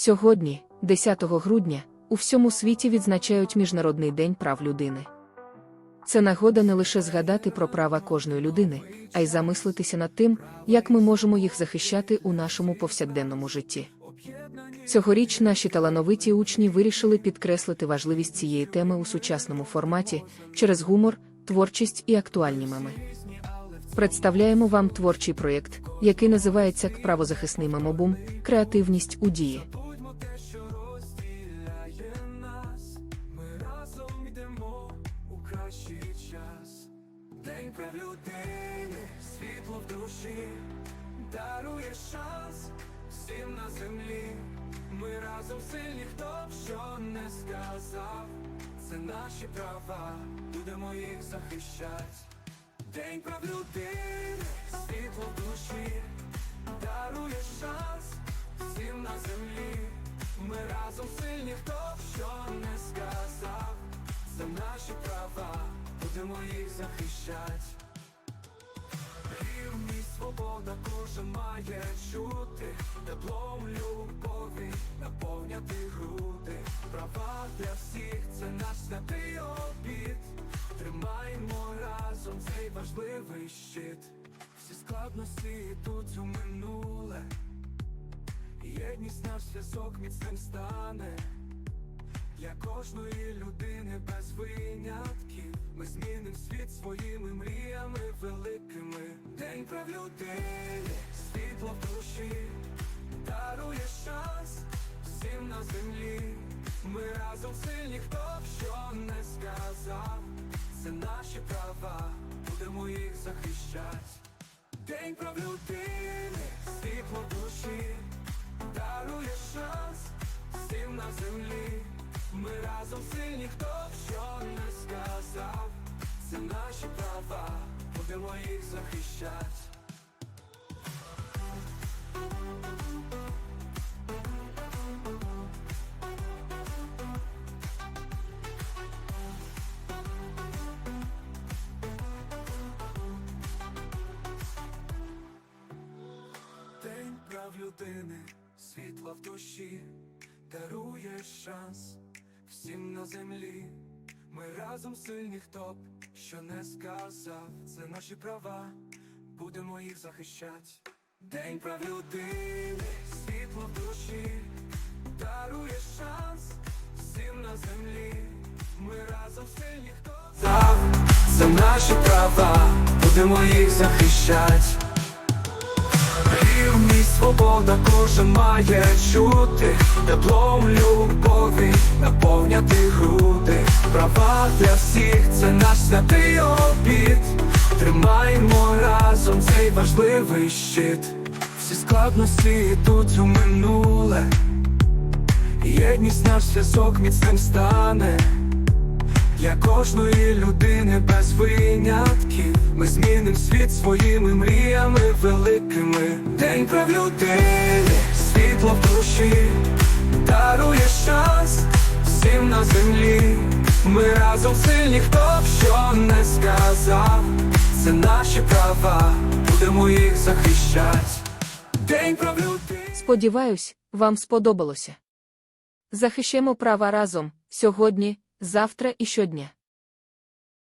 Сьогодні, 10 грудня, у всьому світі відзначають Міжнародний день прав людини. Це нагода не лише згадати про права кожної людини, а й замислитися над тим, як ми можемо їх захищати у нашому повсякденному житті. Цьогоріч наші талановиті учні вирішили підкреслити важливість цієї теми у сучасному форматі через гумор, творчість і актуальні меми. Представляємо вам творчий проєкт, який називається Правозахисний мемобум Креативність у дії. У кращий час. День людини, світло в душі, дарує шанс всім на землі. Ми разом сильні, хто б що не сказав. Це наші права, будемо їх захищати. День прав людини, світло в душі, дарує будемо їх захищати. Рівність, свобода кожен має чути, теплом любові наповняти груди. Права для всіх це наш святий обід. Тримаймо разом цей важливий щит. Всі складності йдуть у минуле. Єдність наш зв'язок міцним стане. Для кожної людини без винятків Ми зміним світ своїми мріями великими. День прав людини, світло в душі. Дарує шанс всім на землі. Ми разом сильні, хто б що не сказав. Це наші права, будемо їх захищати. День прав людини, світло в душі. Дарує шанс всім на землі. Ми разом сильні, хто б сказав. Це наші права, будемо їх захищати. День прав людини, світло в душі, дарує шанс всім на землі. Ми разом сильні, хто б що не сказав. Це наші права, будемо їх захищати. День прав людини, світло в душі, дарує шанс всім на землі. Ми разом сильні, хто сказав. Це наші права, будемо їх захищати. Рівність, свобода кожен має чути, теплом любові наповняти груди. Для всіх це наш святий обід. Тримаймо разом цей важливий щит. Всі складності йдуть у минуле. Єдність наш зв'язок міцним стане. Для кожної людини без винятків Ми зміним світ своїми мріями великими День прав людини, світло в душі Дарує шанс всім на землі Ми разом сильні, хто б що не сказав Це наші права, будемо їх захищати День прав людини Сподіваюсь, вам сподобалося. Захищемо права разом сьогодні, завтра і щодня.